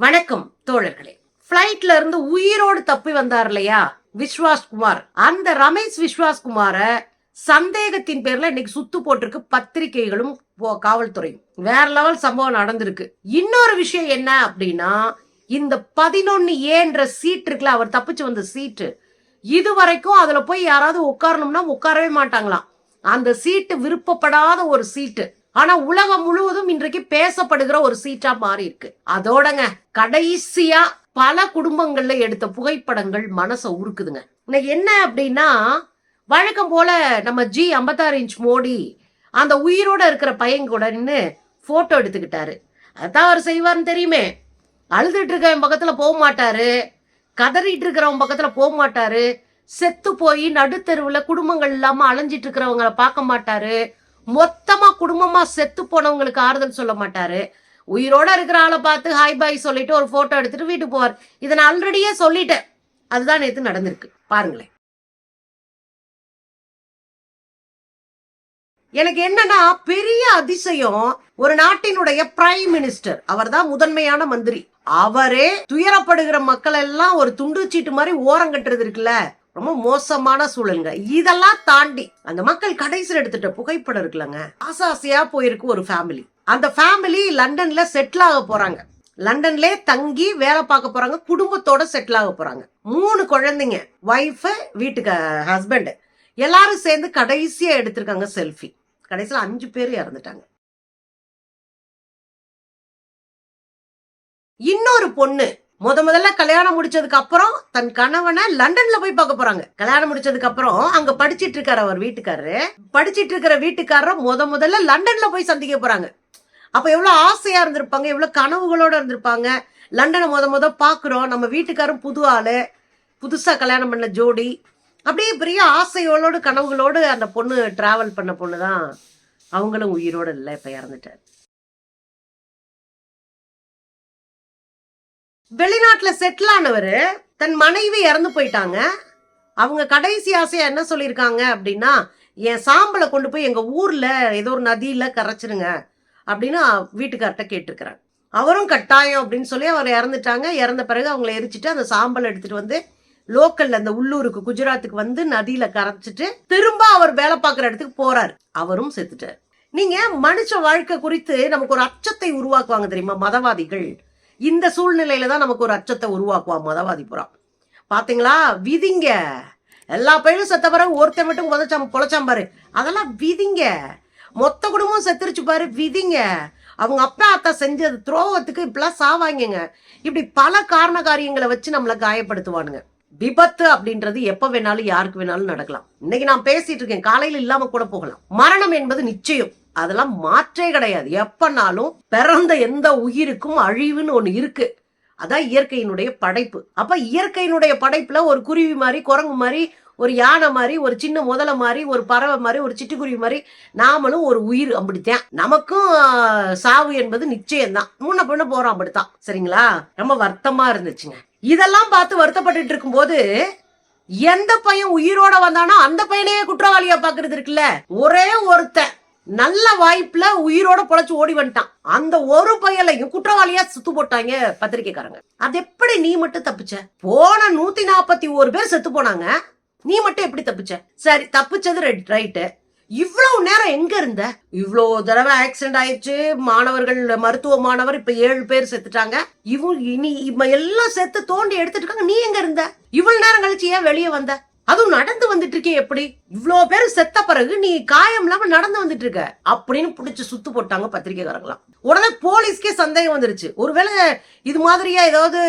வணக்கம் தோழர்களே. பிளைட்ல இருந்து உயிரோடு தப்பி வந்தார் இல்லையா? விஸ்வாஸ்குமார். அந்த ரமேஷ் விஸ்வாஸ்குமார சந்தேகத்தின் பேர்ல இன்னைக்கு சுத்து போட்டிருக்கு பத்திரிகைகளும் காவல்துறையும். வேற லெவல் சம்பவம் நடந்திருக்கு. இன்னொரு விஷயம் என்ன அப்படின்னா இந்த பதினொன்னு ஏன்ற சீட் இருக்குல்ல அவர் தப்பிச்சு வந்த சீட்டு இது வரைக்கும் அதுல போய் யாராவது உட்காரணும்னா உட்காரவே மாட்டாங்களாம். அந்த சீட்டு விருப்பப்படாத ஒரு சீட்டு ஆனா உலகம் முழுவதும் இன்றைக்கு பேசப்படுகிற ஒரு சீட்டா மாறி இருக்கு. அதோடங்க கடைசியா பல குடும்பங்கள்ல எடுத்த புகைப்படங்கள் மனசை உருக்குதுங்க. இன்னைக்கு என்ன அப்படின்னா வழக்கம் போல நம்ம ஜி ஐம்பத்தாறு இன்ச் மோடி அந்த உயிரோட இருக்கிற பையன் கூட நின்று போட்டோ எடுத்துக்கிட்டாரு. அதான் அவர் செய்வார்னு தெரியுமே. அழுதுட்டு இருக்கவன் பக்கத்துல போக மாட்டாரு. கதறிட்டு இருக்கிறவன் பக்கத்துல போக மாட்டாரு. செத்து போய் நடுத்தெருவுல குடும்பங்கள் இல்லாம அலைஞ்சிட்டு இருக்கிறவங்கள பார்க்க மாட்டாரு. மொத்தமா குடும்பமா செத்து போனவங்களுக்கு ஆறுதல் சொல்ல மாட்டாரு. உயிரோட இருக்கிற ஆளை பார்த்து ஹாய் பாய் சொல்லிட்டு ஒரு போட்டோ எடுத்துட்டு வீட்டுக்கு போவார். இதை நான் ஆல்ரெடியே சொல்லிட்டேன். அதுதான் நேத்து நடந்திருக்கு. பாருங்களேன். எனக்கு என்னன்னா பெரிய அதிசயம் ஒரு நாட்டினுடைய பிரைம் மினிஸ்டர் அவர்தான் முதன்மையான மந்திரி. அவரே துயரப்படுகிற மக்கள் எல்லாம் ஒரு துண்டு சீட்டு மாதிரி ஓரம் கட்டுறது இருக்குல்ல? ரொம்ப மோசமான சூழலுங்க. இதெல்லாம் தாண்டி அந்த மக்கள் கடைசியில் எடுத்துட்ட புகைப்படம் இருக்குல்லங்க. ஆசாசியா போயிருக்கு ஒரு ஃபேமிலி அந்த ஃபேமிலி லண்டன்ல செட்டில் ஆக போறாங்க. லண்டன்ல தங்கி வேலை பார்க்க போறாங்க குடும்பத்தோட செட்டில் ஆக போறாங்க. மூணு குழந்தைங்க ஒய்ஃப் வீட்டுக்கு ஹஸ்பண்ட் எல்லாரும் சேர்ந்து கடைசியா எடுத்திருக்காங்க செல்ஃபி கடைசியில் அஞ்சு பேர் இறந்துட்டாங்க. இன்னொரு பொண்ணு முத முதல்ல கல்யாணம் முடிச்சதுக்கு அப்புறம் தன் கணவனை லண்டன்ல போய் பார்க்க போறாங்க. கல்யாணம் முடிச்சதுக்கு அப்புறம் அங்க படிச்சிட்டு இருக்காரு அவர் வீட்டுக்காரரு. படிச்சிட்டு இருக்கிற வீட்டுக்காரர் முத முதல்ல லண்டன்ல போய் சந்திக்க போறாங்க. அப்ப எவ்வளவு ஆசையா இருந்திருப்பாங்க எவ்வளவு கனவுகளோட இருந்திருப்பாங்க. லண்டனை முத முத பாக்குறோம் நம்ம வீட்டுக்காரரும் புது ஆளு புதுசா கல்யாணம் பண்ண ஜோடி. அப்படியே பெரிய ஆசைகளோடு கனவுகளோடு அந்த பொண்ணு டிராவல் பண்ண பொண்ணு தான் அவங்களும் உயிரோட இல்லை இப்போ இறந்துட்டார். வெளிநாட்டுல செட்டில் ஆனவர் தன் மனைவி இறந்து போயிட்டாங்க. அவங்க கடைசி ஆசையா என்ன சொல்லியிருக்காங்க அப்படின்னா என் சாம்பலை கொண்டு போய் எங்க ஊர்ல ஏதோ ஒரு நதியில கரைச்சிருங்க அப்படின்னு வீட்டுக்கார்ட்ட கேட்டிருக்கிறாங்க அவரும் கட்டாயம் அப்படின்னு சொல்லி அவர் இறந்துட்டாங்க. இறந்த பிறகு அவங்கள எரிச்சிட்டு அந்த சாம்பல் எடுத்துட்டு வந்து லோக்கல்ல அந்த உள்ளூருக்கு குஜராத்துக்கு வந்து நதியில கரைச்சிட்டு திரும்ப அவர் வேலை பார்க்குற இடத்துக்கு போறாரு. அவரும் செத்துட்டார். நீங்க மனுஷ வாழ்க்கை குறித்து நமக்கு ஒரு அச்சத்தை உருவாக்குவாங்க தெரியுமா? மதவாதிகள். இந்த சூழ்நிலையில தான் நமக்கு ஒரு அச்சத்தை உருவாக்குவான் மதவாதி புறம் பாத்தீங்களா? விதிங்க. எல்லா பயிலும் செத்த பிறகு ஒருத்தன் மட்டும் புதைச்சாம் பொழைச்சாம் பாரு. அதெல்லாம் விதிங்க. மொத்த குடும்பம் செத்துருச்சு பாரு விதிங்க. அவங்க அப்பா அத்தா செஞ்சது துரோகத்துக்கு இப்படிலாம் சாவாங்கங்க. இப்படி பல காரண காரியங்களை வச்சு நம்மளை காயப்படுத்துவானுங்க. விபத்து அப்படின்றது எப்ப வேணாலும் யாருக்கு வேணாலும் நடக்கலாம். இன்னைக்கு நான் பேசிட்டு இருக்கேன். காலையில இல்லாம கூட போகலாம். மரணம் என்பது நிச்சயம். அதெல்லாம் மாற்றே கிடையாது. எப்பனாலும் பிறந்த எந்த உயிருக்கும் அழிவுன்னு ஒன்று இருக்கு. அதான் இயற்கையினுடைய படைப்பு. அப்ப இயற்கையினுடைய படைப்புல ஒரு குருவி மாதிரி குரங்கு மாதிரி ஒரு யானை மாதிரி ஒரு சின்ன முதலை மாதிரி ஒரு பறவை மாதிரி ஒரு சிட்டுக்குருவி மாதிரி நாமளும் ஒரு உயிர் அப்படித்தான். நமக்கும் சாவு என்பது நிச்சயம்தான். முன்ன பின்ன போறோம் அப்படித்தான். சரிங்களா? ரொம்ப வருத்தமா இருந்துச்சுங்க. இதெல்லாம் பார்த்து வருத்தப்பட்டுருக்கும் போது எந்த பையன் உயிரோட வந்தானோ அந்த பையனையே குற்றவாளியா பாக்குறது இருக்குல்ல? ஒரே ஒருத்தன். நல்ல வாய்ப்புல உயிரோட பொழைச்சு ஓடி வந்துட்டான். அந்த ஒரு பயலையும் குற்றவாளியா சுத்து போட்டாங்க பத்திரிக்கைக்காரங்க அது எப்படி நீ மட்டும் தப்பிச்ச? போன நூத்தி நாற்பத்தி ஒரு பேர் செத்து போனாங்க. நீ மட்டும் எப்படி தப்பிச்ச? சரி தப்பிச்சது ரைட்டு. இவ்வளவு நேரம் எங்க இருந்த? இவ்வளோ தடவை ஆக்சிடென்ட் ஆயிடுச்சு. மாணவர்கள் மருத்துவ மாணவர் இப்ப ஏழு பேர் செத்துட்டாங்க. இவங்க இனி இவ எல்லாம் செத்து தோண்டி எடுத்துட்டு இருக்காங்க. நீ எங்க இருந்த? இவ்வளவு நேரம் கழிச்சு ஏன் வெளியே வந்த? அதுவும் நடந்து வந்துட்டு இருக்கே எப்படி? இவ்வளோ பேர் செத்த பிறகு நீ காயம் இல்லாம நடந்து வந்துட்டு இருக்க அப்படின்னு பிடிச்சி சுத்து போட்டாங்க பத்திரிகைக்காரங்களாம். உடனே போலீஸ்க்கே சந்தேகம் வந்துருச்சு. ஒருவேளை இது மாதிரியா ஏதாவது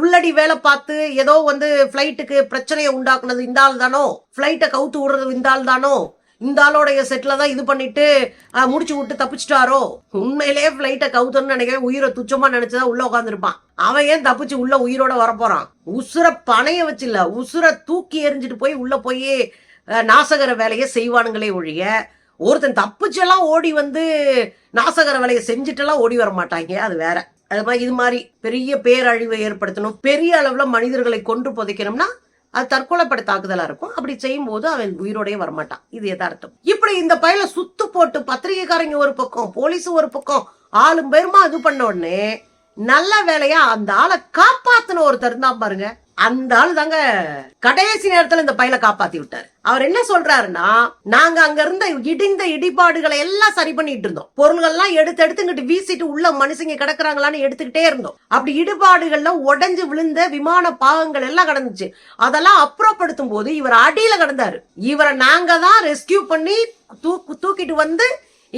உள்ளடி வேலை பார்த்து ஏதோ வந்து ஃப்ளைட்டுக்கு பிரச்சனையை உண்டாக்குனது இந்த ஆள் தானோ ஃப்ளைட்டை கவுத்து விடுறது இந்த ஆள் தானோ இந்த ஆளோடைய செட்டில் தான் இது பண்ணிட்டு முடிச்சு விட்டு தப்பிச்சிட்டாரோ? உண்மையிலேயே ஃப்ளைட்டை கவுத்தன்னு நினைக்கிறேன் உயிரை துச்சமாக நினச்சதான் உள்ள உட்காந்துருப்பான் அவன் ஏன் தப்பிச்சு உள்ள உயிரோட வரப்போறான்? உசுரை பணைய வச்சுல உசுரை தூக்கி எறிஞ்சிட்டு போய் உள்ள போய் நாசகர வேலையை செய்வானுங்களே ஒழிய ஒருத்தன் தப்பிச்செல்லாம் ஓடி வந்து நாசகர வேலையை செஞ்சுட்டெல்லாம் ஓடி வர மாட்டாங்க அது வேற. அது மாதிரி இது மாதிரி பெரிய பேரழிவை ஏற்படுத்தணும். பெரிய அளவில் மனிதர்களை கொன்று புதைக்கணும்னா அது தற்கொலைப்பட தாக்குதலா இருக்கும். அப்படி செய்யும்போது அவன் உயிரோடயே வரமாட்டான். இது எதார்த்தம் இப்படி இந்த பயில சுத்து போட்டு பத்திரிகைக்காரங்க ஒரு பக்கம் போலீஸ் ஒரு பக்கம் ஆளும் பேருமா இது பண்ண உடனே நல்ல வேலையா அந்த ஆளை காப்பாத்தின ஒருத்தர் தான் பாருங்க. அந்த ஆளு தாங்க கடைசி நேரத்துல இந்த பையனை காப்பாத்தி விட்டாரு. அவர் என்ன சொல்றாருன்னா நாங்க அங்க இருந்த இடிந்த இடிபாடுகளை எல்லாம் சரி பண்ணிட்டு இருந்தோம். பொருள்கள் எல்லாம் எடுத்து எடுத்து இங்கிட்டு வீசிட்டு உள்ள மனுஷங்க கிடக்குறாங்களான்னு எடுத்துக்கிட்டே இருந்தோம். அப்படி இடிபாடுகள்ல உடஞ்சு விழுந்த விமான பாகங்கள் எல்லாம் கடந்துச்சு. அதெல்லாம் அப்புறப்படுத்தும் போது இவர் அடியில கிடந்தாரு. இவரை நாங்க தான் ரெஸ்கியூ பண்ணி தூக்கு தூக்கிட்டு வந்து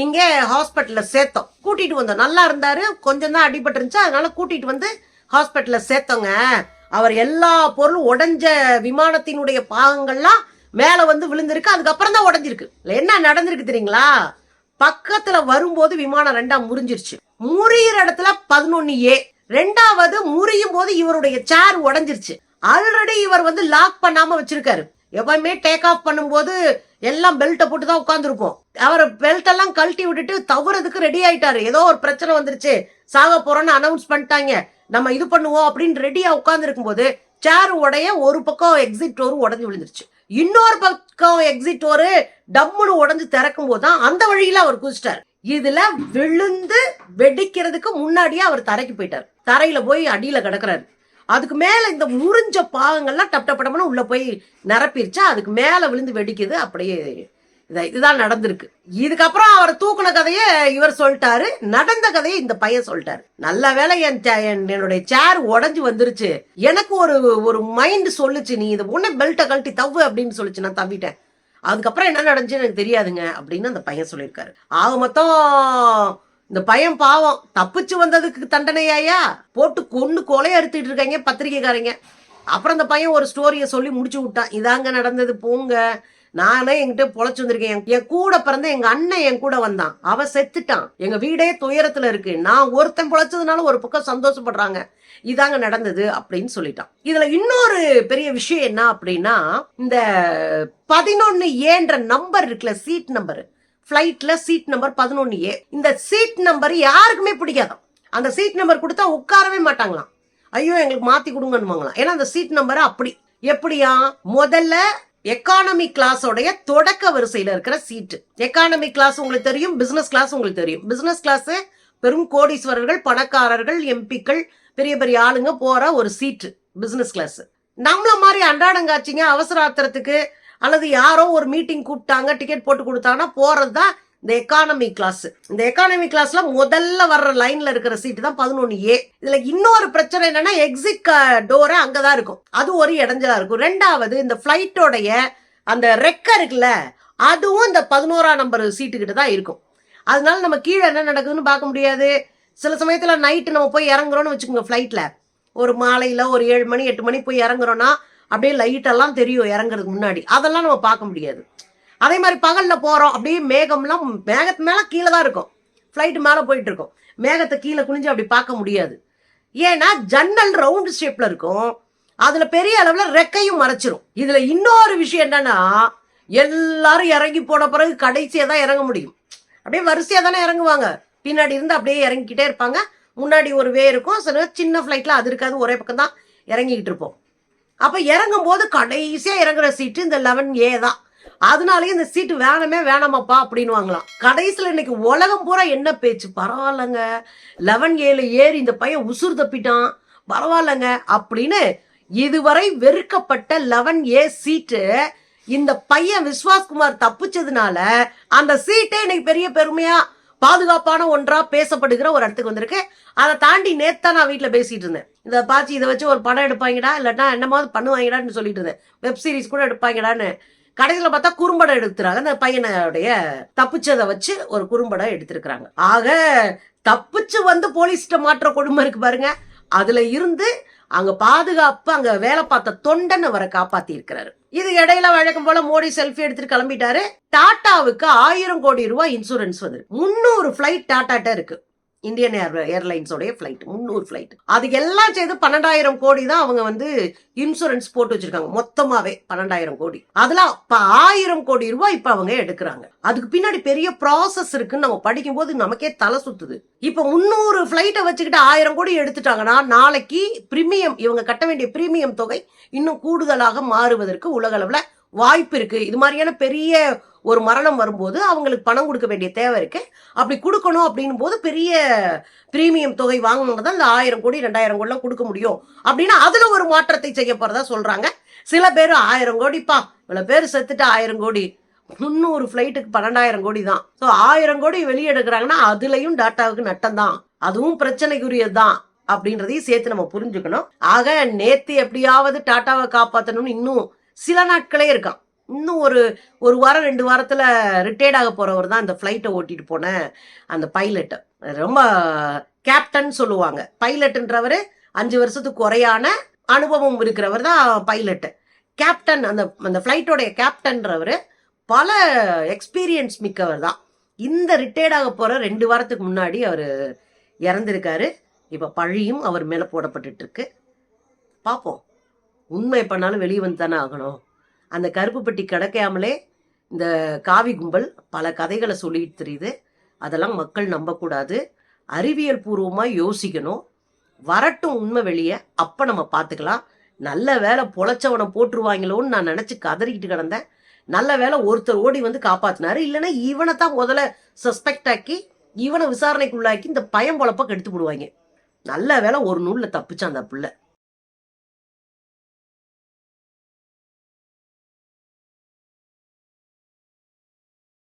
இங்கே ஹாஸ்பிட்டல்ல சேர்த்தோம். கூட்டிட்டு வந்தோம். நல்லா இருந்தாரு. கொஞ்சம் தான் அடிபட்டு இருந்துச்சு அதனால கூட்டிட்டு வந்து ஹாஸ்பிட்டல்ல சேர்த்தோங்க. அவர் எல்லா பொருளும் உடஞ்ச விமானத்தினுடைய பாகங்கள்லாம் மேலே வந்து விழுந்திருக்கு அதுக்கப்புறம் தான் உடஞ்சிருக்கு. என்ன நடந்திருக்கு தெரியுங்களா? பக்கத்துல வரும்போது விமானம் ரெண்டா முறிஞ்சிருச்சு. முறியிற இடத்துல பதினொன்னு ஏ. ரெண்டாவது முறியும் போது இவருடைய சேர் உடஞ்சிருச்சு. ஆல்ரெடி இவர் வந்து லாக் பண்ணாம வச்சிருக்காரு. எப்பவுமே டேக் ஆஃப் பண்ணும்போது எல்லாம் பெல்ட்டை போட்டு தான் உட்காந்துருப்போம் அவர் பெல்ட் எல்லாம் கழட்டி விட்டுட்டு தவறதுக்கு ரெடி ஆயிட்டாரு. ஏதோ ஒரு பிரச்சனை வந்துருச்சு. சாக போறோம்னு அனௌன்ஸ் பண்ணிட்டாங்க. நம்ம இது பண்ணுவோம் அப்படின்னு ரெடியா உட்காந்துருக்கும் போது சேர் உடைய ஒரு பக்கம் எக்ஸிட் டோர் உடஞ்சி விழுந்துருச்சு. இன்னொரு பக்கம் எக்ஸிட் டோரு டம்முன்னு உடஞ்சு திறக்கும் போது தான் அந்த வழியில அவர் குதிச்சிட்டார். இதுல விழுந்து வெடிக்கிறதுக்கு முன்னாடியே அவர் தரைக்கு போயிட்டார். தரையில போய் அடியில கிடக்குறாரு. அதுக்கு மேல இந்த முறிஞ்ச பாகங்கள்லாம் டப் டப்படம்னு உள்ள போய் நிரப்பிருச்சா. அதுக்கு மேல விழுந்து வெடிக்குது. அப்படியே இதை இதுதான் நடந்திருக்கு. இதுக்கப்புறம் அவர் தூக்குன கதையை இவர் சொல்லிட்டாரு. நடந்த கதையை இந்த பையன் சொல்லிட்டாரு. நல்ல வேளை என் என்- என்னுடைய சேர் உடஞ்சு வந்துருச்சு. எனக்கு ஒரு ஒரு மைண்ட் சொல்லுச்சு நீ இது உடனே பெல்ட்டை கழட்டி தவ்வு அப்படின்னு சொல்லிச்சு நான் தவிட்டேன். அதுக்கப்புறம் என்ன நடந்துச்சு எனக்கு தெரியாதுங்க அப்படின்னு அந்த பையன் சொல்லியிருக்காரு. ஆக மொத்தம் இந்த பையன் பாவம் தப்பிச்சு வந்ததுக்கு தண்டனையாயா போட்டு கொண்டு கொலை அறுத்துட்டு இருக்காங்க பத்திரிக்கைக்காரங்க அப்புறம் அந்த பையன் ஒரு ஸ்டோரியை சொல்லி முடிச்சு விட்டான். இதாங்க நடந்தது போங்க. நானே என்கிட்ட பொழைச்சு வந்திருக்கேன். என்- என் கூட பிறந்த எங்க அண்ணன் என் கூட வந்தான். அவ செத்துட்டான். எங்க வீடே துயரத்துல இருக்கு. நான் ஒருத்தன் பொழைச்சதுனால ஒரு பக்கம் சந்தோஷப்படுறாங்க. இதாங்க நடந்தது அப்படின்னு சொல்லிட்டான். இதுல இன்னொரு பெரிய விஷயம் என்ன அப்படின்னா இந்த பதினொன்னு ஏன்ற நம்பர் இருக்குல்ல சீட் நம்பர் ஃப்ளைட்ல சீட் நம்பர் பதினொன்னு ஏ இந்த சீட் நம்பர் யாருக்குமே பிடிக்காது. அந்த சீட் நம்பர் கொடுத்தா உட்காரவே மாட்டாங்களாம். ஐயோ எங்களுக்கு மாத்தி கொடுங்கன்னுவாங்களாம். ஏன்னா அந்த சீட் நம்பர் அப்படி. எப்படியா? முதல்ல எக்கானமி கிளாஸோடைய தொடக்க வரிசையில இருக்கிற சீட்டு எக்கானமி கிளாஸ் உங்களுக்கு தெரியும் பிசினஸ் கிளாஸ் உங்களுக்கு தெரியும். பிசினஸ் கிளாஸ் பெரும் கோடீஸ்வரர்கள் பணக்காரர்கள் எம்பிக்கள் பெரிய பெரிய ஆளுங்க போற ஒரு சீட்டு பிசினஸ் கிளாஸ் நம்மள மாதிரி அன்றாடங்காட்சிங்க அவசர ஆத்திரத்துக்கு அல்லது யாரோ ஒரு மீட்டிங் கூப்பிட்டாங்க டிக்கெட் போட்டு கொடுத்தாங்கன்னா போறது தான் இந்த எக்கானமி கிளாஸ் இந்த எக்கானமி கிளாஸ்ல முதல்ல வர்ற லைன்ல இருக்கிற சீட்டு தான் பதினொன்று ஏ இதுல இன்னொரு பிரச்சனை என்னன்னா எக்ஸிட் டோரை அங்கதான் இருக்கும். அது ஒரு இடைஞ்சலா இருக்கும். ரெண்டாவது இந்த ஃபிளைட்டோடைய அந்த ரெக்க இருக்குல்ல அதுவும் இந்த பதினோராம் நம்பர் சீட்டு கிட்ட தான் இருக்கும். அதனால நம்ம கீழே என்ன நடக்குதுன்னு பார்க்க முடியாது. சில சமயத்துல நைட்டு நம்ம போய் இறங்குறோம்னு வச்சுக்கோங்க ஃப்ளைட்ல ஒரு மாலையில ஒரு ஏழு மணி எட்டு மணி போய் இறங்குறோம்னா அப்படியே லைட்டெல்லாம் தெரியும் இறங்குறதுக்கு முன்னாடி. அதெல்லாம் நம்ம பார்க்க முடியாது. அதே மாதிரி பகலில் போகிறோம் அப்படியே மேகம்லாம் மேகத்து மேலே கீழே தான் இருக்கும். ஃப்ளைட்டு மேலே போயிட்டு இருக்கும். மேகத்தை கீழே குனிஞ்சு அப்படி பார்க்க முடியாது. ஏன்னா ஜன்னல் ரவுண்டு ஷேப்பில் இருக்கும். அதில் பெரிய அளவில் ரெக்கையும் மறைச்சிரும். இதில் இன்னொரு விஷயம் என்னன்னா எல்லாரும் இறங்கி போன பிறகு கடைசியாக தான் இறங்க முடியும். அப்படியே வரிசையாக தானே இறங்குவாங்க. பின்னாடி இருந்து அப்படியே இறங்கிக்கிட்டே இருப்பாங்க. முன்னாடி ஒரு வே இருக்கும். சில சின்ன ஃப்ளைட்டில் அது இருக்காது. ஒரே பக்கம் தான் இறங்கிக்கிட்டு இருப்போம். அப்போ இறங்கும் போது கடைசியாக இறங்குற சீட்டு இந்த லெவன் ஏ தான். அதனாலயே இந்த சீட்டு வேணாமே வேணாமாப்பா அப்படின்னு வாங்கலாம் கடைசியில் இன்னைக்கு உலகம் பூரா என்ன பேச்சு? பரவாயில்லங்க. லெவன் ஏல ஏறி இந்த பையன் உசுர் தப்பிட்டான். பரவாயில்லங்க அப்படின்னு இதுவரை வெறுக்கப்பட்ட லெவன் ஏ சீட்டு இந்த பையன் விஸ்வாஸ்குமார் தப்பிச்சதுனால அந்த சீட்டே இன்னைக்கு பெரிய பெருமையா பாதுகாப்பான ஒன்றா பேசப்படுகிற ஒரு இடத்துக்கு வந்திருக்கு. அதை தாண்டி நேத்தான் நான் வீட்டில் பேசிட்டு இருந்தேன். இந்த பாச்சி இதை வச்சு ஒரு படம் எடுப்பாங்கடா இல்லாட்டா என்னமாவது பண்ணுவாங்கடான்னு சொல்லிட்டு இருந்தேன். வெப் சீரிஸ் கூட எடுப்பாங்கடான்னு. கடைசியில் பார்த்தா குறும்படம் எடுத்துறாங்க அந்த பையனுடைய தப்பிச்சதை வச்சு ஒரு குறும்படம் எடுத்திருக்கிறாங்க. ஆக தப்பிச்சு வந்து போலீஸ்கிட்ட மாற்ற கொடுமை இருக்கு பாருங்க. அதுல இருந்து அங்க பாதுகாப்பு அங்க வேலை பார்த்த தொண்டன் அவரை காப்பாத்தி இருக்கிறாரு இது இடையில வழக்கம் போல மோடி செல்ஃபி எடுத்துட்டு கிளம்பிட்டாரு. டாட்டாவுக்கு ஆயிரம் கோடி ரூபாய் இன்சூரன்ஸ் வந்து முந்நூறு பிளைட் டாட்டாட்ட இருக்கு. இந்தியன் ஏர் ஏர்லைன்ஸோடைய ஃப்ளைட் முந்நூறு ஃப்ளைட் அதுக்கு எல்லாம் சேர்த்து பன்னெண்டாயிரம் கோடி தான் அவங்க வந்து இன்சூரன்ஸ் போட்டு வச்சிருக்காங்க. மொத்தமாவே பன்னெண்டாயிரம் கோடி. அதுல இப்ப ஆயிரம் கோடி ரூபாய் இப்ப அவங்க எடுக்கிறாங்க. அதுக்கு பின்னாடி பெரிய ப்ராசஸ் இருக்குன்னு நம்ம படிக்கும் போது நமக்கே தலை சுத்துது. இப்ப முந்நூறு ஃப்ளைட்டை வச்சுக்கிட்டு ஆயிரம் கோடி எடுத்துட்டாங்கன்னா நாளைக்கு பிரீமியம் இவங்க கட்ட வேண்டிய பிரீமியம் தொகை இன்னும் கூடுதலாக மாறுவதற்கு உலக அளவுல வாய்ப்பு இருக்கு. இது மாதிரியான பெரிய ஒரு மரணம் வரும்போது அவங்களுக்கு பணம் கொடுக்க வேண்டிய தேவை இருக்கு. அப்படி கொடுக்கணும் அப்படின்னும் போது பெரிய பிரீமியம் தொகை வாங்கணும்னா தான் இந்த ஆயிரம் கோடி ரெண்டாயிரம் கோடிலாம் கொடுக்க முடியும். அப்படின்னா அதுல ஒரு மாற்றத்தை செய்ய போறதா சொல்றாங்க. சில பேர் ஆயிரம் கோடிப்பா. இவ்வளவு பேர் செத்துட்டு ஆயிரம் கோடி. முந்நூறு ஃப்ளைட்டுக்கு பன்னெண்டாயிரம் கோடி தான். ஸோ ஆயிரம் கோடி வெளியெடுக்கிறாங்கன்னா அதுலயும் டாட்டாவுக்கு நட்டம் தான். அதுவும் பிரச்சனைக்குரியது தான் அப்படின்றதையும் சேர்த்து நம்ம புரிஞ்சுக்கணும். ஆக நேத்து எப்படியாவது டாட்டாவை காப்பாற்றணும்னு இன்னும் சில நாட்களே இருக்கான். இன்னும் ஒரு ஒரு வாரம் ரெண்டு வாரத்தில் ரிட்டையர்ட் ஆக போகிறவர் தான் அந்த ஃப்ளைட்டை ஓட்டிட்டு போன அந்த பைலட்டு ரொம்ப கேப்டன் சொல்லுவாங்க. பைலட்டுன்றவர் அஞ்சு வருஷத்துக்கு குறையான அனுபவம் இருக்கிறவர் தான் பைலட்டு கேப்டன் அந்த அந்த ஃப்ளைட்டோடைய கேப்டன்றவர் பல எக்ஸ்பீரியன்ஸ் மிக்கவர் தான். இந்த ரிட்டையர்ட் ஆக போகிற ரெண்டு வாரத்துக்கு முன்னாடி அவர் இறந்துருக்காரு. இப்போ பழியும் அவர் மேலே போடப்பட்டுட்டு பார்ப்போம் உண்மை பண்ணாலும் வெளியே வந்து தானே ஆகணும். அந்த கருப்பு பெட்டி கிடைக்காமலே இந்த காவி கும்பல் பல கதைகளை சொல்லிட்டு தெரியுது. அதெல்லாம் மக்கள் நம்பக்கூடாது. அறிவியல் பூர்வமாக யோசிக்கணும். வரட்டும் உண்மை வெளியே. அப்போ நம்ம பார்த்துக்கலாம் நல்ல வேலை பொழைச்சவனை போட்டுருவாங்களோன்னு நான் நினச்சி கதறிக்கிட்டு கிடந்தேன். நல்ல வேலை ஒருத்தர் ஓடி வந்து காப்பாற்றினாரு இல்லைன்னா இவனை தான் முதல்ல சஸ்பெக்ட் ஆக்கி இவனை விசாரணைக்குள்ளாக்கி இந்த பயம் பொழப்ப கெடுத்து விடுவாங்க. நல்ல வேலை ஒரு நூலில் தப்பிச்சான் அந்த பிள்ளை.